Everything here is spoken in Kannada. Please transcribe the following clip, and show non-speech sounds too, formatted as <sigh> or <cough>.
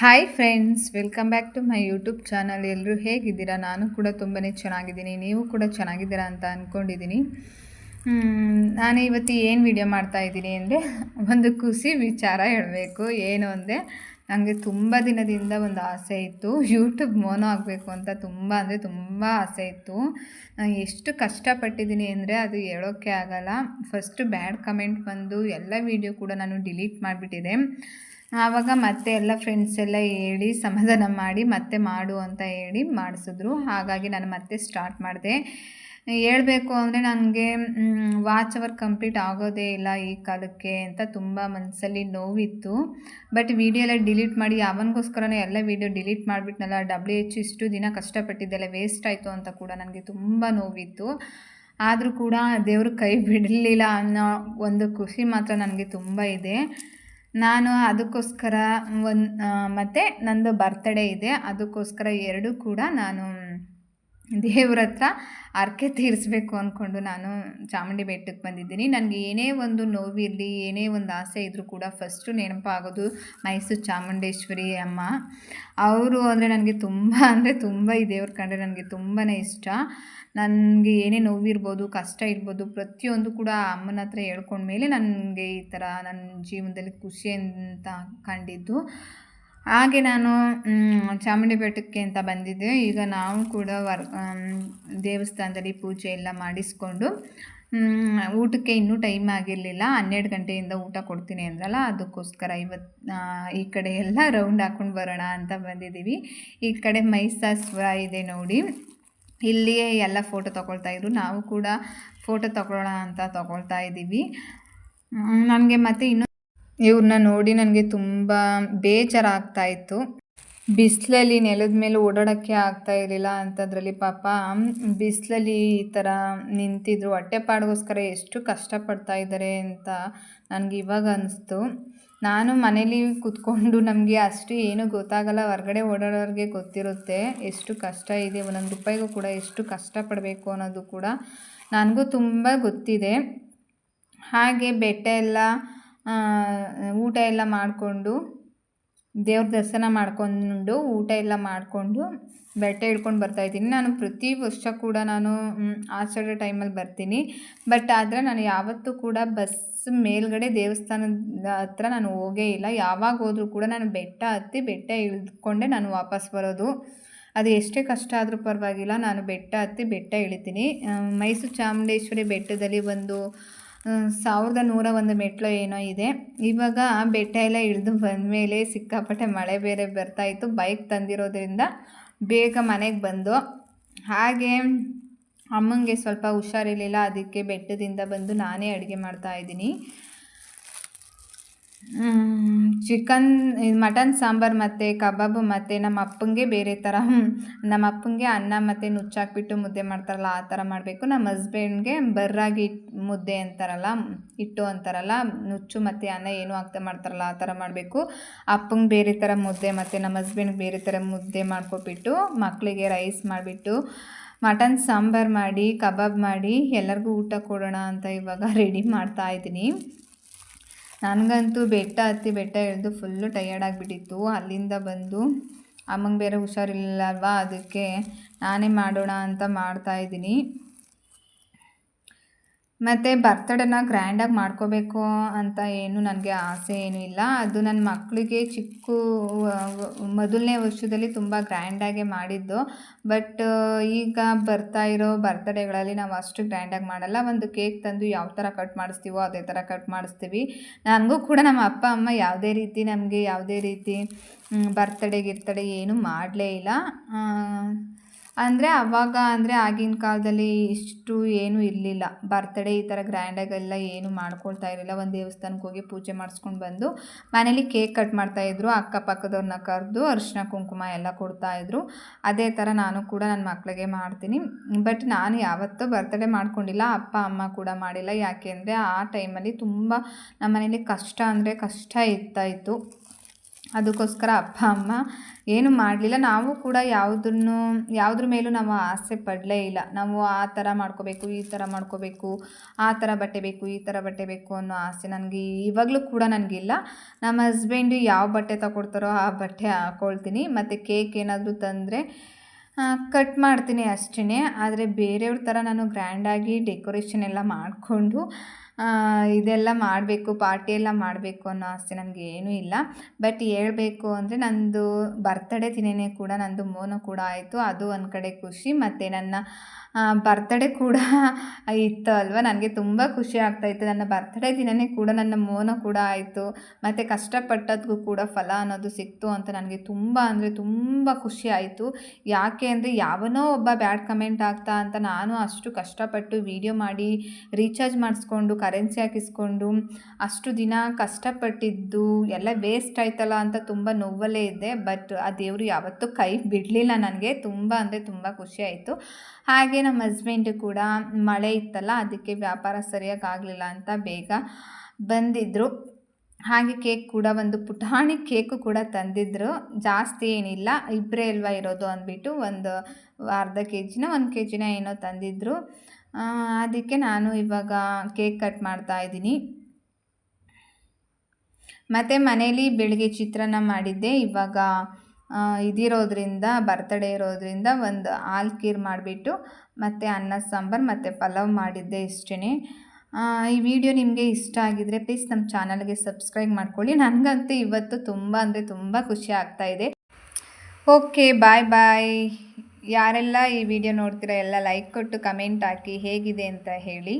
Hi friends welcome back to my YouTube channel ಎಲ್ಲರೂ ಹೇಗಿದ್ದೀರಾ? ನಾನು ಕೂಡ ತುಂಬಾ ಚೆನ್ನಾಗಿದ್ದೀನಿ. ನೀವು ಕೂಡ ಚೆನ್ನಾಗಿದ್ದೀರಾ ಅಂತ ಅಂದ್ಕೊಂಡಿದ್ದೀನಿ ನಾನು ಇವತ್ತು ಏನು ವಿಡಿಯೋ ಮಾಡ್ತಾ ಇದ್ದೀನಿ ಅಂದರೆ ಒಂದು ಖುಷಿ ವಿಚಾರ ಹೇಳಬೇಕು. ಏನು ಅಂದರೆ ನನಗೆ ತುಂಬ ದಿನದಿಂದ ಒಂದು ಆಸೆ ಇತ್ತು. ಯೂಟ್ಯೂಬ್ ಮೋನೋ ಆಗಬೇಕು ಅಂತ ತುಂಬ ಅಂದರೆ ತುಂಬ ಆಸೆ ಇತ್ತು. ನಾನು ಎಷ್ಟು ಕಷ್ಟಪಟ್ಟಿದ್ದೀನಿ ಅಂದರೆ ಅದು ಹೇಳೋಕ್ಕೆ ಆಗಲ್ಲ. ಫಸ್ಟು ಬ್ಯಾಡ್ ಕಮೆಂಟ್ ಬಂದು ಎಲ್ಲ ವೀಡಿಯೋ ಕೂಡ ನಾನು ಡಿಲೀಟ್ ಮಾಡಿಬಿಟ್ಟಿದೆ. ಆವಾಗ ಮತ್ತೆ ಎಲ್ಲ ಫ್ರೆಂಡ್ಸ್ ಎಲ್ಲ ಹೇಳಿ ಸಮಾಧಾನ ಮಾಡಿ ಮತ್ತೆ ಮಾಡು ಅಂತ ಹೇಳಿ ಮಾಡಿಸಿದ್ರು. ಹಾಗಾಗಿ ನಾನು ಮತ್ತೆ ಸ್ಟಾರ್ಟ್ ಮಾಡಿದೆ. ಹೇಳಬೇಕು ಅಂದರೆ ನನಗೆ ವಾಚ್ ಅವರ್ ಕಂಪ್ಲೀಟ್ ಆಗೋದೇ ಇಲ್ಲ ಈ ಕಾಲಕ್ಕೆ ಅಂತ ತುಂಬ ಮನಸ್ಸಲ್ಲಿ ನೋವಿತ್ತು. ಬಟ್ ವಿಡಿಯೋ ಎಲ್ಲ ಡಿಲೀಟ್ ಮಾಡಿ ಯಾವನಿಗೋಸ್ಕರನೇ ಎಲ್ಲ ವೀಡಿಯೋ ಡಿಲೀಟ್ ಮಾಡಿಬಿಟ್ನಲ್ಲ ಡಬ್ಲ್ಯೂ ಎಚ್ ಇಷ್ಟು ದಿನ ಕಷ್ಟಪಟ್ಟಿದ್ದೆಲ್ಲ ವೇಸ್ಟ್ ಆಯಿತು ಅಂತ ಕೂಡ ನನಗೆ ತುಂಬ ನೋವಿತ್ತು. ಆದರೂ ಕೂಡ ದೇವರು ಕೈ ಬಿಡಲಿಲ್ಲ ಅನ್ನೋ ಒಂದು ಖುಷಿ ಮಾತ್ರ ನನಗೆ ತುಂಬ ಇದೆ. ನಾನು ಅದಕ್ಕೋಸ್ಕರ ಒಂದು ಮತ್ತು ನನ್ನದು ಬರ್ತಡೇ ಇದೆ. ಅದಕ್ಕೋಸ್ಕರ ಎರಡೂ ಕೂಡ ನಾನು ದೇವ್ರ ಹತ್ರ ಹರಕೆ ತೀರಿಸ್ಬೇಕು ಅಂದ್ಕೊಂಡು ನಾನು ಚಾಮುಂಡಿ ಬೆಟ್ಟಕ್ಕೆ ಬಂದಿದ್ದೀನಿ. ನನಗೆ ಏನೇ ಒಂದು ನೋವಿರಲಿ, ಏನೇ ಒಂದು ಆಸೆ ಇದ್ದರೂ ಕೂಡ ಫಸ್ಟು ನೆನಪಾಗೋದು ಮೈಸೂರು ಚಾಮುಂಡೇಶ್ವರಿ ಅಮ್ಮ. ಅವರು ಅಂದರೆ ನನಗೆ ತುಂಬ, ಅಂದರೆ ತುಂಬ ಈ ದೇವ್ರ ಕಂಡ್ರೆ ನನಗೆ ತುಂಬಾ ಇಷ್ಟ. ನನಗೆ ಏನೇ ನೋವಿರ್ಬೋದು, ಕಷ್ಟ ಇರ್ಬೋದು, ಪ್ರತಿಯೊಂದು ಕೂಡ ಅಮ್ಮನ ಹತ್ರ ಹೇಳ್ಕೊಂಡ್ಮೇಲೆ ನನಗೆ ಈ ಥರ ನನ್ನ ಜೀವನದಲ್ಲಿ ಖುಷಿ ಅಂತ ಕಂಡಿದ್ದು. ಹಾಗೆ ನಾನು ಚಾಮುಂಡಿ ಬೆಟ್ಟಕ್ಕೆ ಅಂತ ಬಂದಿದ್ದೆ. ಈಗ ನಾವು ಕೂಡ ವರ್ ದೇವಸ್ಥಾನದಲ್ಲಿ ಪೂಜೆ ಎಲ್ಲ ಮಾಡಿಸ್ಕೊಂಡು ಊಟಕ್ಕೆ ಇನ್ನೂ ಟೈಮ್ ಆಗಿರಲಿಲ್ಲ. ಹನ್ನೆರಡು ಗಂಟೆಯಿಂದ ಊಟ ಕೊಡ್ತೀನಿ ಅಂದ್ರಲ್ಲ, ಅದಕ್ಕೋಸ್ಕರ ಇವತ್ತು ಈ ಕಡೆ ಎಲ್ಲ ರೌಂಡ್ ಹಾಕ್ಕೊಂಡು ಬರೋಣ ಅಂತ ಬಂದಿದ್ದೀವಿ. ಈ ಕಡೆ ಮೈಸಾಸ್ವ ಇದೆ ನೋಡಿ. ಇಲ್ಲಿಯೇ ಎಲ್ಲ ಫೋಟೋ ತೊಗೊಳ್ತಾ ಇದ್ರು. ನಾವು ಕೂಡ ಫೋಟೋ ತಗೊಳ್ಳೋಣ ಅಂತ ತೊಗೊಳ್ತಾ ಇದ್ದೀವಿ. ನನಗೆ ಮತ್ತೆ ಇನ್ನೂ ಇವ್ರನ್ನ ನೋಡಿ ನನಗೆ ತುಂಬ ಬೇಜಾರಾಗ್ತಾ ಇತ್ತು ಬಿಸಿಲಲ್ಲಿ ನೆಲದ ಮೇಲೆ ಓಡಾಡೋಕ್ಕೆ ಆಗ್ತಾ ಇರಲಿಲ್ಲ ಅಂಥದ್ರಲ್ಲಿ ಪಾಪ ಬಿಸಿಲಲ್ಲಿ ಈ ಥರ ನಿಂತಿದ್ರು, ಹೊಟ್ಟೆಪಾಡಿಗೋಸ್ಕರ ಎಷ್ಟು ಕಷ್ಟಪಡ್ತಾ ಇದ್ದಾರೆ ಅಂತ ನನಗೆ ಇವಾಗ ಅನ್ನಿಸ್ತು ನಾನು ಮನೇಲಿ ಕೂತ್ಕೊಂಡು ನಮಗೆ ಅಷ್ಟು ಏನೂ ಗೊತ್ತಾಗಲ್ಲ, ಹೊರಗಡೆ ಓಡಾಡೋರಿಗೆ ಗೊತ್ತಿರುತ್ತೆ ಎಷ್ಟು ಕಷ್ಟ ಇದೆ, ಒಂದೊಂದು ರೂಪಾಯಿಗೂ ಕೂಡ ಎಷ್ಟು ಕಷ್ಟಪಡಬೇಕು ಅನ್ನೋದು ಕೂಡ ನನಗೂ ತುಂಬ ಗೊತ್ತಿದೆ. ಹಾಗೆ ಬೆಟ್ಟ ಎಲ್ಲ ಊಟ ಎಲ್ಲ ಮಾಡಿಕೊಂಡು ದೇವ್ರ ದರ್ಶನ ಮಾಡಿಕೊಂಡು ಊಟ ಎಲ್ಲ ಮಾಡಿಕೊಂಡು ಬೆಟ್ಟ ಹಿಡ್ಕೊಂಡು ಬರ್ತಾಯಿದ್ದೀನಿ ನಾನು ಪ್ರತಿ ವರ್ಷ ಕೂಡ ನಾನು ಆಷಾಢ ಟೈಮಲ್ಲಿ ಬರ್ತೀನಿ. ಬಟ್ ಆದರೆ ನಾನು ಯಾವತ್ತೂ ಕೂಡ ಬಸ್ ಮೇಲ್ಗಡೆ ದೇವಸ್ಥಾನದ ಹತ್ರ ನಾನು ಹೋಗೇ ಇಲ್ಲ. ಯಾವಾಗ ಹೋದರೂ ಕೂಡ ನಾನು ಬೆಟ್ಟ ಹತ್ತಿ ಬೆಟ್ಟ ಇಳಿದುಕೊಂಡೆ ನಾನು ವಾಪಸ್ ಬರೋದು. ಅದು ಎಷ್ಟೇ ಕಷ್ಟ ಆದರೂ ಪರವಾಗಿಲ್ಲ. ನಾನು ಬೆಟ್ಟ ಹತ್ತಿ ಬೆಟ್ಟ ಇಳಿತೀನಿ. ಮೈಸೂರು ಚಾಮುಂಡೇಶ್ವರಿ ಬೆಟ್ಟದಲ್ಲಿ ಒಂದು ಸಾವಿರದ ನೂರ ಒಂದು ಮೆಟ್ಲು ಏನೋ ಇದೆ. ಇವಾಗ ಬೆಟ್ಟ ಎಲ್ಲ ಇಳಿದು ಬಂದಮೇಲೆ ಸಿಕ್ಕಾಪಟ್ಟೆ ಮಳೆ ಬೇರೆ ಬರ್ತಾಯಿತ್ತು ಬೈಕ್ ತಂದಿರೋದ್ರಿಂದ ಬೇಗ ಮನೆಗೆ ಬಂದು, ಹಾಗೆ ಅಮ್ಮನಿಗೆ ಸ್ವಲ್ಪ ಹುಷಾರಿರಲಿಲ್ಲ. ಅದಕ್ಕೆ ಬೆಟ್ಟದಿಂದ ಬಂದು ನಾನೇ ಅಡುಗೆ ಮಾಡ್ತಾಯಿದ್ದೀನಿ ಚಿಕನ್ ಮಟನ್ ಸಾಂಬಾರು ಮತ್ತು ಕಬಾಬು ಮತ್ತು ನಮ್ಮ ಅಪ್ಪಂಗೆ ಬೇರೆ ಥರ ನಮ್ಮ ಅಪ್ಪಂಗೆ ಅನ್ನ ಮತ್ತು ನುಚ್ಚಾಕ್ಬಿಟ್ಟು ಮುದ್ದೆ ಮಾಡ್ತಾರಲ್ಲ, ಆ ಥರ ಮಾಡಬೇಕು. ನಮ್ಮ ಹಸ್ಬೆಂಡ್ಗೆ ಬರ್ರಾಗಿ ಮುದ್ದೆ ಅಂತಾರಲ್ಲ ಹಿಟ್ಟು ಅಂತಾರಲ್ಲ, ನುಚ್ಚು ಮತ್ತು ಅನ್ನ ಏನು ಹಾಕ್ತಾ ಮಾಡ್ತಾರಲ್ಲ, ಆ ಥರ ಮಾಡಬೇಕು. ಅಪ್ಪಂಗೆ ಬೇರೆ ಥರ ಮುದ್ದೆ ಮತ್ತು ನಮ್ಮ ಹಸ್ಬೆಂಡ್ಗೆ ಬೇರೆ ಥರ ಮುದ್ದೆ ಮಾಡ್ಕೊಬಿಟ್ಟು ಮಕ್ಕಳಿಗೆ ರೈಸ್ ಮಾಡಿಬಿಟ್ಟು ಮಟನ್ ಸಾಂಬಾರು ಮಾಡಿ, ಕಬಾಬ್ ಮಾಡಿ, ಎಲ್ಲರಿಗೂ ಊಟ ಕೊಡೋಣ ಅಂತ ಇವಾಗ <laughs> ರೆಡಿ ಮಾಡ್ತಾ ಇದ್ದೀನಿ. ನನಗಂತೂ ಬೆಟ್ಟ ಹತ್ತಿ ಬೆಟ್ಟ ಇಳಿದು ಫುಲ್ಲು ಟಯರ್ಡ್ ಆಗಿಬಿಟ್ಟಿತ್ತು. ಅಲ್ಲಿಂದ ಬಂದು ಅಮ್ಮಂಗೆ ಬೇರೆ ಹುಷಾರಿಲ್ಲಲ್ವಾ ಅದಕ್ಕೆ ನಾನೇ ಮಾಡೋಣ ಅಂತ ಮಾಡ್ತಾಯಿದ್ದೀನಿ ಮತ್ತು ಬರ್ತಡೇನ ಗ್ರ್ಯಾಂಡಾಗಿ ಮಾಡ್ಕೋಬೇಕು ಅಂತ ಏನು ನನಗೆ ಆಸೆ ಏನೂ ಇಲ್ಲ. ಅದು ನನ್ನ ಮಕ್ಕಳಿಗೆ ಚಿಕ್ಕ ಮೊದಲನೇ ವರ್ಷದಲ್ಲಿ ತುಂಬ ಗ್ರ್ಯಾಂಡಾಗೆ ಮಾಡಿದ್ದು. ಬಟ್ ಈಗ ಬರ್ತಾ ಇರೋ ಬರ್ತಡೇಗಳಲ್ಲಿ ನಾವು ಅಷ್ಟು ಗ್ರ್ಯಾಂಡಾಗಿ ಮಾಡಲ್ಲ. ಒಂದು ಕೇಕ್ ತಂದು ಯಾವ ಥರ ಕಟ್ ಮಾಡಿಸ್ತೀವೋ ಅದೇ ಥರ ಕಟ್ ಮಾಡಿಸ್ತೀವಿ. ನನಗೂ ಕೂಡ ನಮ್ಮ ಅಪ್ಪ, ಅಮ್ಮ ಯಾವುದೇ ರೀತಿ ನಮಗೆ ಯಾವುದೇ ರೀತಿ ಬರ್ತಡೇ, ಗಿರ್ತಡೆ ಏನೂ ಮಾಡಲೇ ಇಲ್ಲ. ಅಂದರೆ ಅವಾಗ ಅಂದರೆ ಆಗಿನ ಕಾಲದಲ್ಲಿ ಇಷ್ಟು ಏನೂ ಇರಲಿಲ್ಲ. ಬರ್ತಡೇ ಈ ಥರ ಗ್ರ್ಯಾಂಡಾಗೆಲ್ಲ ಏನು ಮಾಡ್ಕೊಳ್ತಾ ಇರಲಿಲ್ಲ. ಒಂದು ದೇವಸ್ಥಾನಕ್ಕೆ ಹೋಗಿ ಪೂಜೆ ಮಾಡಿಸ್ಕೊಂಡು ಬಂದು ಮನೇಲಿ ಕೇಕ್ ಕಟ್ ಮಾಡ್ತಾಯಿದ್ರು ಅಕ್ಕಪಕ್ಕದವ್ರನ್ನ ಕರೆದು ಅರಿಶಿನ ಕುಂಕುಮ ಎಲ್ಲ ಕೊಡ್ತಾಯಿದ್ರು ಅದೇ ಥರ ನಾನು ಕೂಡ ನನ್ನ ಮಕ್ಕಳಿಗೆ ಮಾಡ್ತೀನಿ. ಬಟ್ ನಾನು ಯಾವತ್ತೂ ಬರ್ತಡೇ ಮಾಡ್ಕೊಂಡಿಲ್ಲ. ಅಪ್ಪ, ಅಮ್ಮ ಕೂಡ ಮಾಡಿಲ್ಲ. ಯಾಕೆ ಅಂದರೆ ಆ ಟೈಮಲ್ಲಿ ತುಂಬ ನಮ್ಮ ಮನೇಲಿ ಕಷ್ಟ ಅಂದರೆ ಕಷ್ಟ ಇರ್ತಾಯಿತ್ತು ಅದಕ್ಕೋಸ್ಕರ ಅಪ್ಪ, ಅಮ್ಮ, ಏನು ಮಾಡಲಿಲ್ಲ. ನಾವು ಕೂಡ ಯಾವುದನ್ನು, ಯಾವುದ್ರ ಮೇಲೂ ನಾವು ಆಸೆ ಪಡಲೇ ಇಲ್ಲ. ನಾವು ಆ ಥರ ಮಾಡ್ಕೋಬೇಕು, ಈ ಥರ ಮಾಡ್ಕೋಬೇಕು, ಆ ಥರ ಬಟ್ಟೆ ಬೇಕು, ಈ ಥರ ಬಟ್ಟೆ ಬೇಕು ಅನ್ನೋ ಆಸೆ ನನಗೆ ಇವಾಗಲೂ ಕೂಡ ನನಗಿಲ್ಲ. ನಮ್ಮ ಹಸ್ಬೆಂಡು ಯಾವ ಬಟ್ಟೆ ತಗೊಡ್ತಾರೋ ಆ ಬಟ್ಟೆ ಹಾಕ್ಕೊಳ್ತೀನಿ ಮತ್ತು ಕೇಕ್ ಏನಾದರೂ ತಂದರೆ ಕಟ್ ಮಾಡ್ತೀನಿ ಅಷ್ಟೇ ಆದರೆ ಬೇರೆಯವ್ರ ಥರ ನಾನು ಗ್ರ್ಯಾಂಡಾಗಿ ಡೆಕೋರೇಷನ್ ಎಲ್ಲ ಮಾಡಿಕೊಂಡು ಇದೆಲ್ಲ ಮಾಡಬೇಕು ಪಾರ್ಟಿ ಎಲ್ಲ ಮಾಡಬೇಕು ಅನ್ನೋ ಆಸೆ ನನಗೆ ಏನೂ ಇಲ್ಲ. ಬಟ್ ಹೇಳಬೇಕು ಅಂದರೆ ನಂದು ಬರ್ತಡೇ ದಿನವೇ ಕೂಡ ನಂದು ಮೋನು ಕೂಡ ಆಯಿತು. ಅದು ಒಂದು ಕಡೆ ಖುಷಿ, ಮತ್ತು ನನ್ನ ಬರ್ತಡೇ ಕೂಡ ಇತ್ತು ಅಲ್ವಾ? ನನಗೆ ತುಂಬ ಖುಷಿ ಆಗ್ತಾಯಿತ್ತು ನನ್ನ ಬರ್ತಡೇ ದಿನವೇ ಕೂಡ ನನ್ನ ಮೋನು ಕೂಡ ಆಯಿತು. ಮತ್ತು ಕಷ್ಟಪಟ್ಟದ್ಗೂ ಕೂಡ ಫಲ ಅನ್ನೋದು ಸಿಕ್ತು ಅಂತ ನನಗೆ ತುಂಬ ಅಂದರೆ ತುಂಬ ಖುಷಿ ಆಯಿತು. ಯಾಕೆ ಅಂದರೆ ಯಾವನೋ ಒಬ್ಬ ಬ್ಯಾಡ್ ಕಮೆಂಟ್ ಆಗ್ತಾ ಅಂತ ನಾನು ಅಷ್ಟು ಕಷ್ಟಪಟ್ಟು ವೀಡಿಯೋ ಮಾಡಿ ರೀಚಾರ್ಜ್ ಮಾಡಿಸ್ಕೊಂಡು ಕರೆನ್ಸಿ ಹಾಕಿಸ್ಕೊಂಡು ಅಷ್ಟು ದಿನ ಕಷ್ಟಪಟ್ಟಿದ್ದು ಎಲ್ಲ ವೇಸ್ಟ್ ಆಯ್ತಲ್ಲ ಅಂತ ತುಂಬ ನೋವಲ್ಲೇ ಇದ್ದೆ. ಬಟ್ ಆ ದೇವರು ಯಾವತ್ತೂ ಕೈ ಬಿಡಲಿಲ್ಲ ನನಗೆ. ತುಂಬ ಅಂದರೆ ತುಂಬ ಖುಷಿ ಆಯಿತು. ಹಾಗೆ ನಮ್ಮ ಹಸ್ಬೆಂಡು ಕೂಡ ಮಳೆ ಇತ್ತಲ್ಲ, ಅದಕ್ಕೆ ವ್ಯಾಪಾರ ಸರಿಯಾಗಿ ಆಗಲಿಲ್ಲ ಅಂತ ಬೇಗ ಬಂದಿದ್ದರು ಹಾಗೆ ಕೇಕ್ ಕೂಡ ಒಂದು ಪುಟಾಣಿ ಕೇಕು ಕೂಡ ತಂದಿದ್ದರು ಜಾಸ್ತಿ ಏನಿಲ್ಲ ಇಬ್ಬರೇ ಅಲ್ವಾ ಇರೋದು ಅಂದ್ಬಿಟ್ಟು ಒಂದು ಅರ್ಧ ಕೆ ಜಿನ ಒಂದು ಕೆ ಜಿನ ಏನೋ ತಂದಿದ್ದರು ಅದಕ್ಕೆ ನಾನು ಇವಾಗ ಕೇಕ್ ಕಟ್ ಮಾಡ್ತಾ ಇದ್ದೀನಿ. ಮತ್ತು ಮನೇಲಿ ಬೆಳಿಗ್ಗೆ ಚಿತ್ರಾನ್ನ ಮಾಡಿದ್ದೆ. ಇವಾಗ ಇದಿರೋದ್ರಿಂದ, ಬರ್ತಡೇ ಇರೋದ್ರಿಂದ ಒಂದು ಹಾಲು ಖೀರ್ ಮಾಡಿಬಿಟ್ಟು ಮತ್ತು ಅನ್ನ ಸಾಂಬಾರು ಮತ್ತು ಪಲಾವ್ ಮಾಡಿದ್ದೆ ಇಷ್ಟೇ ಈ ವಿಡಿಯೋ ನಿಮಗೆ ಇಷ್ಟ ಆಗಿದರೆ ಪ್ಲೀಸ್ ನಮ್ಮ ಚಾನಲ್ಗೆ ಸಬ್ಸ್ಕ್ರೈಬ್ ಮಾಡ್ಕೊಳ್ಳಿ. ನನಗಂತೂ ಇವತ್ತು ತುಂಬ ಅಂದರೆ ತುಂಬ ಖುಷಿ ಆಗ್ತಾಯಿದೆ ಓಕೆ, ಬಾಯ್ ಬಾಯ್. ಯಾರೆಲ್ಲ ಈ ವಿಡಿಯೋ ನೋಡ್ತೀರಾ ಎಲ್ಲ ಲೈಕ್ ಕೊಟ್ಟು ಕಮೆಂಟ್ ಹಾಕಿ ಹೇಗಿದೆ ಅಂತ ಹೇಳಿ.